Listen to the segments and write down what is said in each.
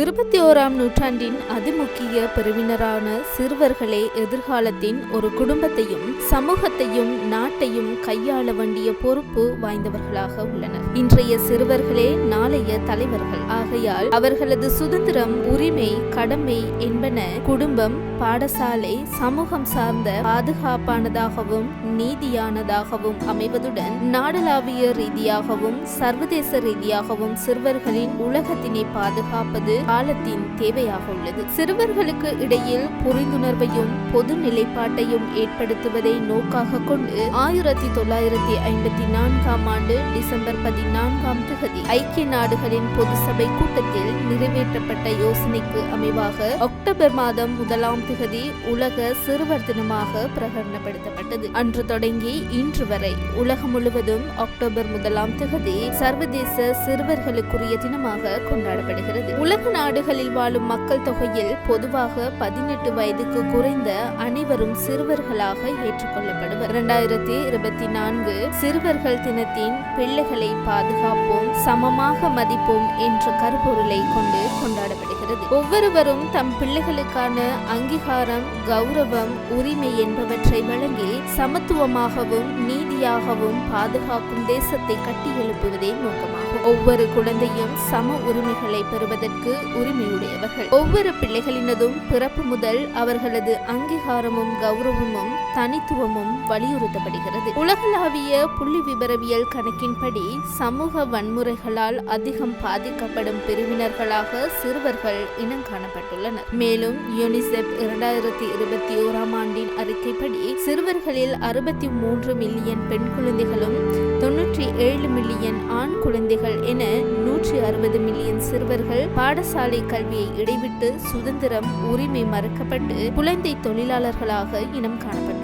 இருபத்தி ஓராம் நூற்றாண்டின் அதிமுக்கிய பிரிவினரான சிறுவர்களே எதிர்காலத்தின் ஒரு குடும்பத்தையும் சமூகத்தையும் நாட்டையும் கையாள வேண்டிய பொறுப்பு வாய்ந்தவர்களாக உள்ளனர். இன்றைய சிறுவர்களே நாளைய தலைவர்கள். ஆகையால் அவர்களது சுதந்திரம் உரிமை கடமை என்பன குடும்பம் பாடசாலை சமூகம் சார்ந்த பாதுகாப்பானதாகவும் நீதியானதாகவும் அமைவதுடன் நாடளாவிய ரீதியாகவும் சர்வதேச ரீதியாகவும் சிறுவர்களின் உலகத்தினை பாதுகாப்பது காலத்தின் தேவையாக உள்ளது. சிறுவர்களுக்கு இடையில் புரிந்துணர்வையும் பொது நிலைப்பாட்டையும் ஏற்படுத்துவதை நோக்காக கொண்டு ஆயிரத்தி தொள்ளாயிரத்தி ஐம்பத்தி நான்காம் ஆண்டு டிசம்பர் பதினான்காம் திகதி ஐக்கிய நாடுகளின் பொது சபை கூட்டத்தில் நிறைவேற்றப்பட்ட யோசனைக்கு அமைவாக அக்டோபர் மாதம் முதலாம் திகதி உலக சிறுவர் தினமாக பிரகடனப்படுத்தப்பட்டது. அன்று தொடங்கி இன்று வரை உலகம் முழுவதும் அக்டோபர் முதலாம் திகதி சர்வதேச சிறுவர்களுக்குரிய தினமாக கொண்டாடப்படுகிறது. உலக நாடுகளில் வாழும் மக்கள் தொகையில் பொதுவாக பதினெட்டு வயதுக்கு குறைந்த அனைவரும் சிறுவர்களாக ஏற்றுக்கொள்ளப்படுவர். இரண்டாயிரத்தி இருபத்தி நான்கு சிறுவர்கள் தினத்தின் பிள்ளைகளை பாதுகாப்போம் சமமாக மதிப்போம் என்ற கருப்பொருளை கொண்டு கொண்டாடப்படுகிறது. ஒவ்வொருவரும் தம் பிள்ளைகளுக்கான அங்கீகாரம் கௌரவம் உரிமை என்பவற்றை வழங்கி சமத்துவமாகவும் நீதியாகவும் பாதுகாக்கும் தேசத்தை கட்டியெழுப்புவதே நோக்கமாகும் ஒவ்வொரு குழந்தையும் சம உரிமைகளை பெறுவதற்கு உரிமையுடையவர்கள். ஒவ்வொரு பிள்ளைகளினதும் பிறப்பு முதல் அவர்களது அங்கீகாரமும் கௌரவமும் தனித்துவமும் வலியுறுத்தப்படுகிறது. உலகளாவிய புள்ளி விபரவியல் கணக்கின்படி சமூக வன்முறைகளால் அதிகம் பாதிக்கப்படும் பிரிவினர்களாக சிறுவர்கள் இனம் காணப்பட்டுள்ளனர். மேலும் யூனிசெப் இரண்டாயிரத்தி இருபத்தி ஓராம் ஆண்டின் அறிக்கைப்படி சிறுவர்களில் அறுபத்தி மூன்று மில்லியன் பெண் குழந்தைகளும் தொன்னூற்றி ஏழு மில்லியன் ஆண் குழந்தைகள் என நூற்றி அறுபது மில்லியன் சிறுவர்கள் பாடசாலை கல்வியை இடைவிட்டு சுதந்திரம் உரிமை மறுக்கப்பட்டு குழந்தை தொழிலாளர்களாக இனம்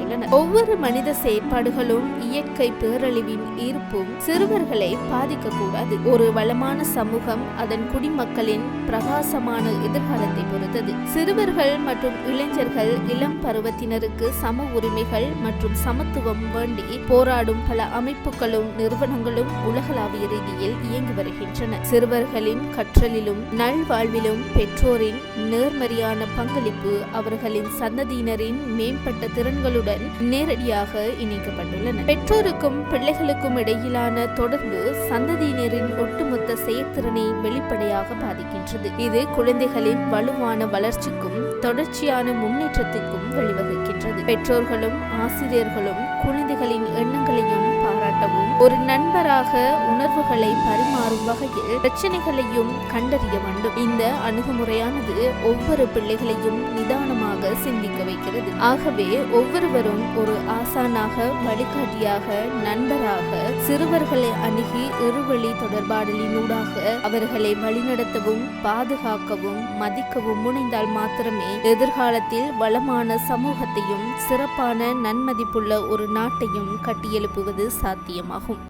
காணப்பட்டுள்ளனர் ஒவ்வொரு மனித செயற்பாடுகளும் இயற்கை பேரழிவின் ஈர்ப்பும் சிறுவர்களை பாதிக்கக்கூடாது. ஒரு வளமான சமூகம் அதன் குடிமக்களின் பிரகாசமான எதிர்காலத்தை பொறுத்தது. சிறுவர்கள் மற்றும் இளைஞர்கள் இளம் பருவத்தினருக்கு சம உரிமைகள் மற்றும் சமத்துவம் வேண்டி போராடும் பல அமைப்புகளும் நிறுவனங்களும் உலகளாவிய ரீதியில் இயங்கி வருகின்றன. சிறுவர்களின் கற்றலிலும் நல்வாழ்விலும் பெற்றோரின் நேர்மறையான பங்களிப்பு அவர்களின் சந்ததியினரின் மேம்பட்ட திறன்களுடன் நேரடியாக இணைக்கப்பட்டுள்ளன. பெற்றோருக்கும் பிள்ளைகளுக்கும் இடையிலான தொடர்பு சந்ததியினரின் ஒட்டுமொத்த செயற்திறனை வெளிப்படையாக பாதிக்கின்றது. இது குழந்தைகளின் வலுவான வளர்ச்சிக்கும் தொடர்ச்சியான முன்னேற்றத்திற்கும் வழிவகுக்கின்றது. பெற்றோர்களும் ஆசிரியர்களும் குழந்தைகளின் எண்ணங்களையும் பாராட்டவும் ஒரு நண்பராக உணர்வுகளை பரிமாறும் வகையில் பிரச்சனைகளையும் கண்டறிய வேண்டும். இந்த அணுகுமுறையானது ஒவ்வொரு பிள்ளைகளையும் நிதானமாக சிந்திக்க வைக்கிறது. ஆகவே ஒவ்வொருவரும் ஒரு ஆசானாக வழிகாட்டியாக நண்பராக சிறுவர்களை அணுகி இருவழி தொடர்பாடலினூடாக அவர்களை வழிநடத்தவும் பாதுகாக்கவும் மதிக்கவும் முனைந்தால் மாத்திரமே எதிர்காலத்தில் வளமான சமூகத்தையும் சிறப்பான நன்மதிப்புள்ள ஒரு நாட்டையும் கட்டியெழுப்புவது சாத்தியமாகும்.